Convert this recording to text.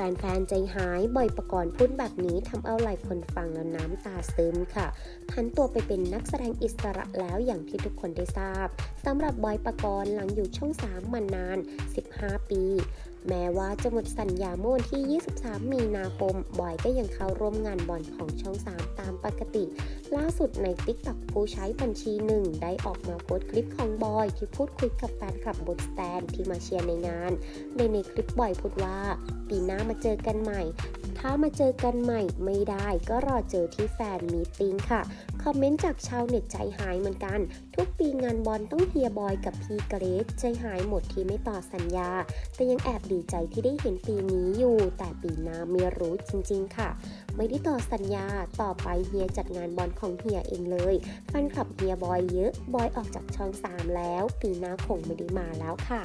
แฟนๆ ใจหายบ่อยประกรณ์พูดแบบนี้ทำเอาหลายคนฟังแล้วน้ำตาซึมค่ะพันตัวไปเป็นนักแสดงอิสระแล้วอย่างที่ทุกคนได้ทราบสำหรับบอยประกรณ์หลังอยู่ช่อง 3 มานาน 15 ปี แม้ว่าจะหมดสัญญาเมื่อวันที่ 23 มีนาคม บอยก็ยังเข้าร่วมงานบอลของช่อง 3 ตามปกติ ล่าสุดใน TikTok ผู้ใช้บัญชีหนึ่งได้ออกมาโพสต์คลิปของบอย ที่พูดคุยกับแฟนคลับบนสแตนที่มาเชียร์ในงาน โดยในคลิปบอยพูดว่า ปีหน้ามาเจอกันใหม่ ถ้ามาเจอกันใหม่ไม่ได้ก็รอเจอที่แฟนมีติ้งค่ะ อมเมนต์จากชาวเน็ตใจหายเหมือนกัน ทุกปีงานบอลต้องเฮียบอยกับพีเกรซใจหายหมดที่ไม่ต่อสัญญา แต่ยังแอบดีใจที่ได้เห็นปีนี้อยู่ แต่ปีหน้าไม่รู้จริง ๆ ค่ะ ไม่ได้ต่อสัญญาต่อไปเฮียจัดงานบอลของเฮียเองเลยแฟนคลับเฮียบอยเยอะบอยออกจากช่อง 3 แล้ว ปีหน้าคงไม่ได้มาแล้วค่ะ